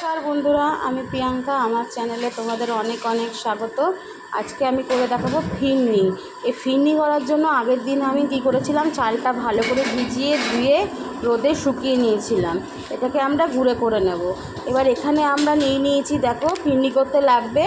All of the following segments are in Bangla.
নমস্কার বন্ধুরা, আমি প্রিয়াঙ্কা, আমার চ্যানেলে তোমাদের অনেক অনেক স্বাগত। আজকে আমি করে দেখাবো ফিরনি এই ফিরনি করার জন্য আগের দিন আমি কি করেছিলাম, চালটা ভালো করে ভিজিয়ে ধুয়ে রোদে শুকিয়ে নিয়েছিলাম। এটাকে আমরা গুঁড়ে করে নেব। এবার এখানে আমরা নিয়ে নিয়েছি, দেখো ফিরনি করতে লাগবে।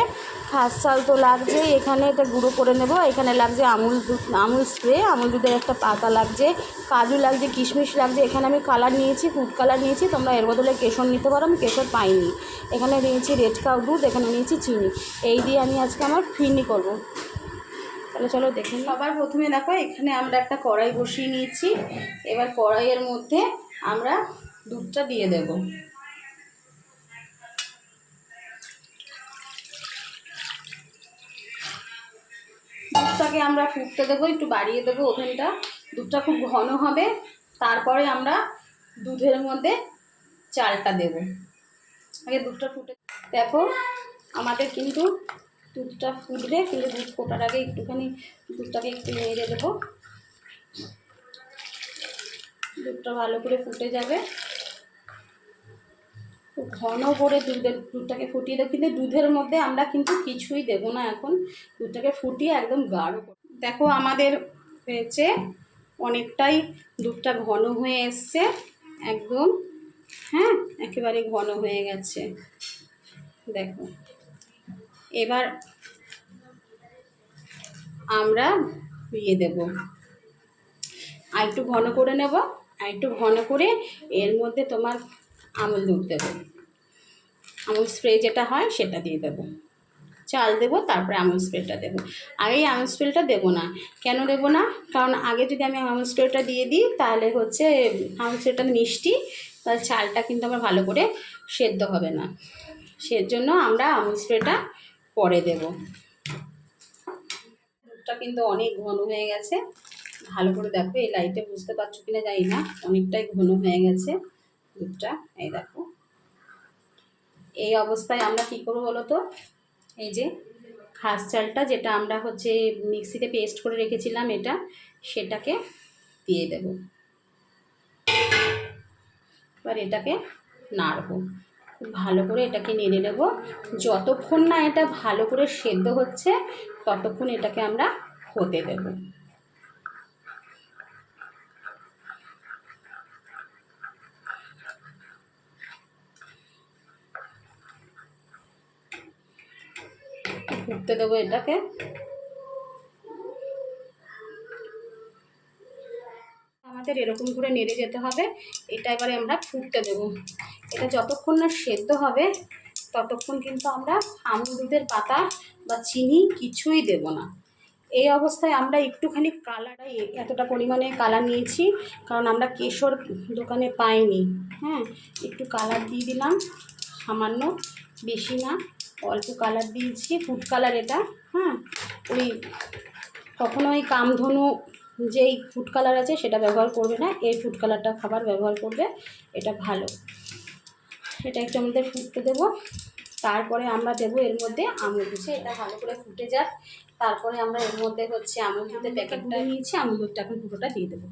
খাস চাল তো লাগছে, এখানে এটা গুঁড়ো করে নেব, এখানে লাগছে আমুল দুধ আমুল স্প্রে আমুল দুধের একটা পাতা লাগছে, কাজু লাগছে, কিশমিশ লাগছে, এখানে আমি কালার নিয়েছি ফুড কালার নিয়েছি, তোমরা এর বদলে কেশর নিতে পারো, আমি কেশর পাইনি। এখানে নিয়েছি রেড কাউ দুধ, এখানে নিয়েছি চিনি, এই দিয়ে আমি আজকে আমার ফিরনি করব। তাহলে চলো দেখে। সবার প্রথমে দেখো, এখানে আমরা একটা কড়াই বসিয়ে নিয়েছি, এবার কড়াইয়ের মধ্যে আমরা দুধটা দিয়ে দেবো। দুধটাকে আমরা ফুটতে দেবো, একটু বাড়িয়ে দেবো ওভেনটা। দুধটা খুব ঘন হবে। তারপরে আমরা দুধের মধ্যে চালটা দেব। আগে দুধটা ফুটে দেখো, আমাদের কিন্তু দুধটা ফুটবে, কিন্তু দুধ ফোটার আগে একটুখানি দুধটাকে একটু নেড়ে দেবো। দুধটা ভালো করে ফুটে যাবে। খুব ঘন করে দুধের দুধটাকে ফুটিয়ে দেবো। কিন্তু দুধের মধ্যে আমরা কিন্তু কিছুই দেবো না এখন। দুধটাকে ফুটিয়ে একদম গাঢ় দেখো, আমাদের হয়েছে অনেকটাই দুধটা ঘন হয়ে এসছে। একদম হ্যাঁ একেবারে ঘন হয়ে গেছে। দেখো, এবার আমরা ইয়ে দেব। আর একটু ঘন করে নেব। আর একটু ঘন করে এর মধ্যে তোমার আমুল দুধ দেবো। আমুল স্প্রে যেটা হয় সেটা দিয়ে দেবো। চাল দেবো, তারপরে আমুল স্প্রেটা দেবো। আগেই আমুল স্প্রেটা দেবো না। কেন দেবো না? কারণ আগে যদি আমি আমুল স্প্রেটা দিয়ে দিই, তাহলে হচ্ছে আমুল স্প্রেটা মিষ্টি, তাহলে চালটা কিন্তু আমার ভালো করে সেদ্ধ হবে না। সেজন্য আমরা আমুল স্প্রেটা পরে দেবো। দুধটা কিন্তু অনেক ঘন হয়ে গেছে। ভালো করে দেখো, এই লাইটে বুঝতে পারছ কিনা জানি না। অনেকটাই ঘন হয়ে গেছে। দুধটা, এই দেখো। এই অবস্থায় আমরা কী করব বলো তো? এই যে খাস চালটা, যেটা আমরা হচ্ছে মিক্সিতে পেস্ট করে রেখেছিলাম এটা, সেটাকে দিয়ে দেব। এবার এটাকে নাড়বো। ভালো করে এটাকে নেড়ে নেব। যতক্ষণ না এটা ভালো করে সেদ্ধ হচ্ছে, ততক্ষণ এটাকে আমরা হতে দেবো। ফুটতে দেবো এটাকে। আমাদের এরকম করে নেড়ে যেতে হবে, এটা এবারে আমরা ফুটতে দেবো। এটা যতক্ষণ না সেদ্ধ হবে, ততক্ষণ কিন্তু আমরা আমুল দুধের পাতা বা চিনি কিছুই দেব না। এই অবস্থায় আমরা একটুখানি কালারটাই, এতটা পরিমাণে কালার নিয়েছি, কারণ আমরা কেশর দোকানে পাইনি। হ্যাঁ একটু কালার দিয়ে দিলাম, সামান্য, বেশি না। অল্প কালার দিয়েছি ফুড কালার এটা হ্যাঁ? ওই কখনো ওই কামধনু যেই ফুড কালার আছে সেটা ব্যবহার করবে না এই ফুড কালারটা খাবার ব্যবহার করবে এটা ভালো। এটা একটু আমাদের ফুটতে দেবো তারপরে আমরা দেবো এর মধ্যে আমুল দুধ এটা ভালো করে ফুটে যাক তারপরে আমরা এর মধ্যে হচ্ছে আমুল দুধের প্যাকেটটা নিয়েছি আমুল দুধটা এখন পুরোটা দিয়ে দেবো।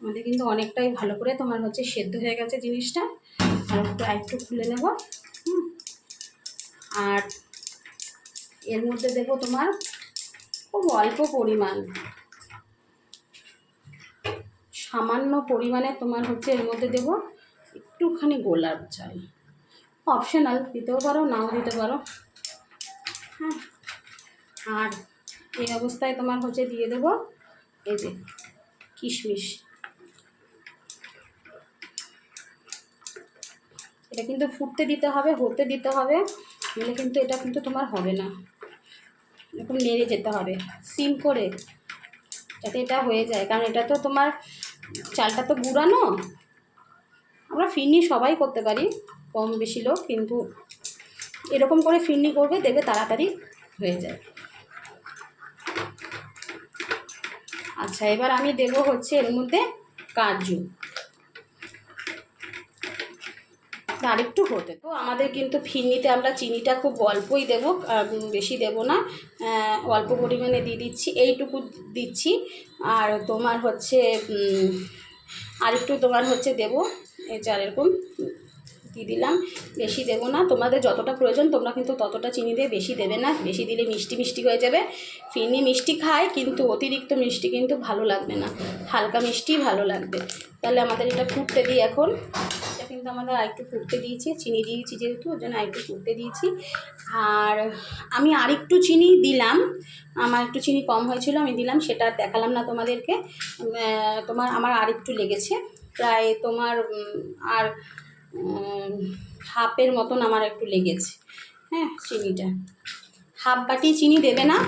আমাদের কিন্তু অনেকটাই ভালো করে তোমার হচ্ছে সেদ্ধ হয়ে গেছে জিনিসটা ভালো করে আরেকটু খুলে নেব। আর এর মধ্যে দেবো তোমার খুব অল্প পরিমাণ। সামান্য পরিমাণে তোমার হচ্ছে এর মধ্যে দেবো একটুখানি গোলাপ চাল অপশনাল দিতেও পারো, নাও দিতে পারো। হ্যাঁ। আর এই অবস্থায় তোমার হচ্ছে দিয়ে দেবো এই যে কিশমিশ। এটা কিন্তু ফুটতে দিতে হবে, হতে দিতে হবে। নইলে কিন্তু এটা কিন্তু তোমার হবে না। এরকম নেড়ে যেতে হবে, সিম করে যাতে এটা হয়ে যায়। কারণ এটা তো তোমার চালটা তো গুঁড়ানো। আমরা ফিরনি সবাই করতে পারি, কম বেশি লোক, কিন্তু এরকম করে ফিরনি করবে, দেখবে তাড়াতাড়ি হয়ে যায়। আচ্ছা এবার আমি দেবো হচ্ছে এর মধ্যে কাজু। আর একটু হতে। তো আমাদের কিন্তু ফিরনিতে আমরা চিনিটা খুব অল্পই দেবো বেশি দেবো না অল্প পরিমাণে দিয়ে দিচ্ছি এইটুকু দিচ্ছি। আর তোমার হচ্ছে উম, আর একটু তোমার হচ্ছে দেবো এই চার এরকম দিয়ে দিলাম বেশি দেবো না। তোমাদের যতটা প্রয়োজন তোমরা কিন্তু ততটা চিনি দিয়ে বেশি দেবে না বেশি দিলে মিষ্টি মিষ্টি হয়ে যাবে। ফিরনি মিষ্টি খায় কিন্তু অতিরিক্ত মিষ্টি কিন্তু ভালো লাগবে না হালকা মিষ্টি ভালো লাগবে। তাহলে আমাদের এটা ফুটতে দিই এখন। কিন্তু আমাদের আরেকটু ফুটতে দিয়েছি, চিনি দিয়েছি যেহেতু, ওর জন্য আরেকটু ফুটতে দিয়েছি। আর আমি আরেকটু চিনি দিলাম, আমার একটু চিনি কম হয়েছিল, আমি দিলাম, সেটা দেখালাম না তোমাদেরকে। তোমার, আমার আরেকটু লেগেছে, প্রায় তোমার আর হাফের মতন আমার একটু লেগেছে। হ্যাঁ চিনিটা। হাফ বাটি চিনি দেবে না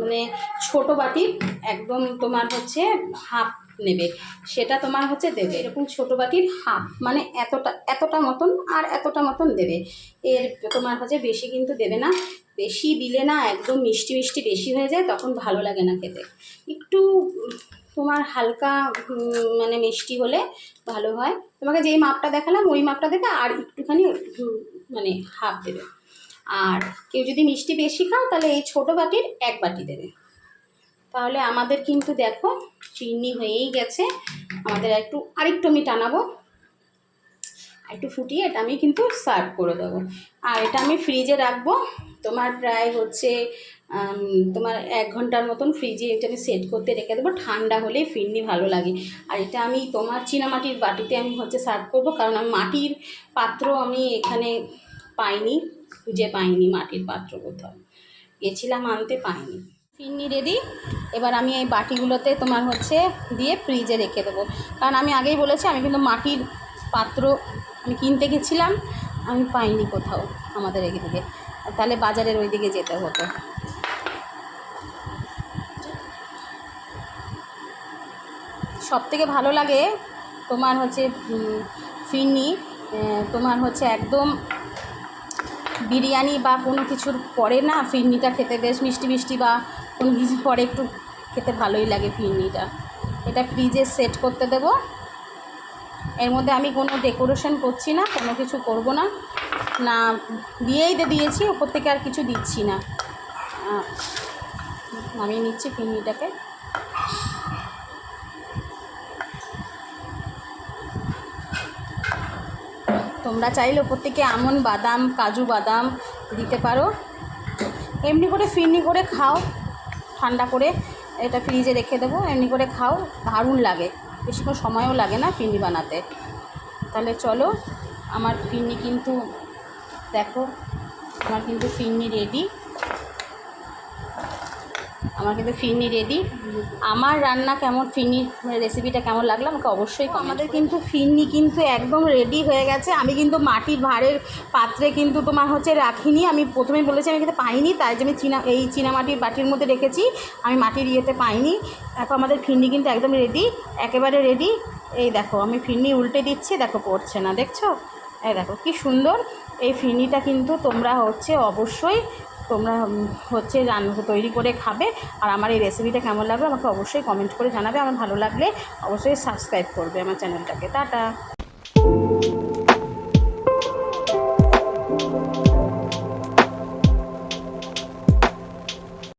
মানে ছোট বাটি, একদম তোমার হচ্ছে হাফ নেবে। সেটা তোমার হচ্ছে দেবে। এরকম ছোটো বাটির হাফ মানে এতটা এতটা মতন আর এতটা মতন দেবে। এর তোমার হচ্ছে বেশি কিন্তু দেবে না। বেশি দিলে না একদম মিষ্টি মিষ্টি বেশি হয়ে যায়, তখন ভালো লাগে না খেতে। একটু তোমার হালকা মানে মিষ্টি হলে ভালো হয়। তোমাকে যেই মাপটা দেখালাম, ওই মাপটা দেবে আর একটুখানি মানে হাফ দেবে। আর কেউ যদি মিষ্টি বেশি খাও, তাহলে এই ছোটো বাটির এক বাটি দেবে। তাহলে আমাদের কিন্তু দেখো চিনি হয়েই গেছে। আমাদের একটু, আরেকটু আমি টানাবো। একটু ফুটিয়ে এটা আমি কিন্তু সার্ভ করে দেবো। আর এটা আমি ফ্রিজে রাখব। তোমার প্রায় হচ্ছে তোমার এক ঘণ্টার মতন ফ্রিজে এটা আমি সেট করতে রেখে দেবো। ঠান্ডা হলেই ফিরনি ভালো লাগে। আর এটা আমি তোমার চীনামাটির বাটিতে আমি হচ্ছে সার্ভ করব। কারণ আমি মাটির পাত্র আমি এখানে পাইনি, খুঁজে পাইনি মাটির পাত্র কোথাও। গেছিলাম, আনতে পাইনি। ফিরনি রেডি এবার আমি এই বাটিগুলোতে তোমার হচ্ছে দিয়ে ফ্রিজে রেখে দেবো। কারণ আমি আগেই বলেছি, আমি কিন্তু মাটির পাত্র আমি কিনতে গেছিলাম, আমি পাইনি কোথাও আমাদের এদিকে। তাহলে বাজারের ওই দিকে যেতে হতো। সব থেকে ভালো লাগে তোমার হচ্ছে ফিরনি তোমার হচ্ছে একদম বিরিয়ানি বা কোনো কিছুর পরে না ফিরনিটা খেতে বেশ মিষ্টি মিষ্টি বা কোনো কিছু পরে একটু খেতে ভালোই লাগে ফিরনিটা এটা ফ্রিজে সেট করতে দেবো। এর মধ্যে আমি কোনো ডেকোরেশন করছি না, কোনো কিছু করব না। না, দিয়েই দিয়েছি ওপর থেকে আর কিছু দিচ্ছি না। নামিয়ে নিচ্ছি ফিরনিটাকে তোমরা চাইলে ওপর থেকে আমন বাদাম, কাজু বাদাম দিতে পারো। এমনি করে ফিরনি করে খাও। ঠান্ডা করে এটা ফ্রিজে রেখে দেবো, এমনি করে খাও, দারুণ লাগে। বেশিক্ষণ সময়ও লাগে না ফিরনি বানাতে। তাহলে চলো, আমার ফিরনি কিন্তু দেখো, আমার কিন্তু ফিরনি রেডি আমার কিন্তু ফিরনি রেডি আমার রান্না কেমন ফিরনি রেসিপিটা কেমন লাগল আমাকে অবশ্যই আমাদের কিন্তু ফিরনি কিন্তু একদম রেডি হয়ে গেছে। আমি কিন্তু মাটির ভাঁড়ের পাত্রে কিন্তু তোমার হচ্ছে রাখিনি। আমি প্রথমে বলেছি আমি কিন্তু পাইনি তাই জন্য চীনা এই চীনামাটির বাটির মধ্যে রেখেছি। আমি মাটির ইয়েতে পাইনি। এখন আমাদের ফিরনি কিন্তু একদম রেডি একেবারে রেডি এই দেখো আমি ফিরনি উল্টে দিচ্ছি দেখো পড়ছে না দেখছ? এই দেখো কি সুন্দর। এই ফিরনিটা কিন্তু তোমরা হচ্ছে অবশ্যই তোমরা হচ্ছে রান, তৈরি করে খাবে। আর আমার এই রেসিপিটা কেমন লাগবে আমাকে অবশ্যই কমেন্ট করে জানাবে। আমার ভালো লাগলে অবশ্যই সাবস্ক্রাইব করবে আমার চ্যানেলটাকে টাটা!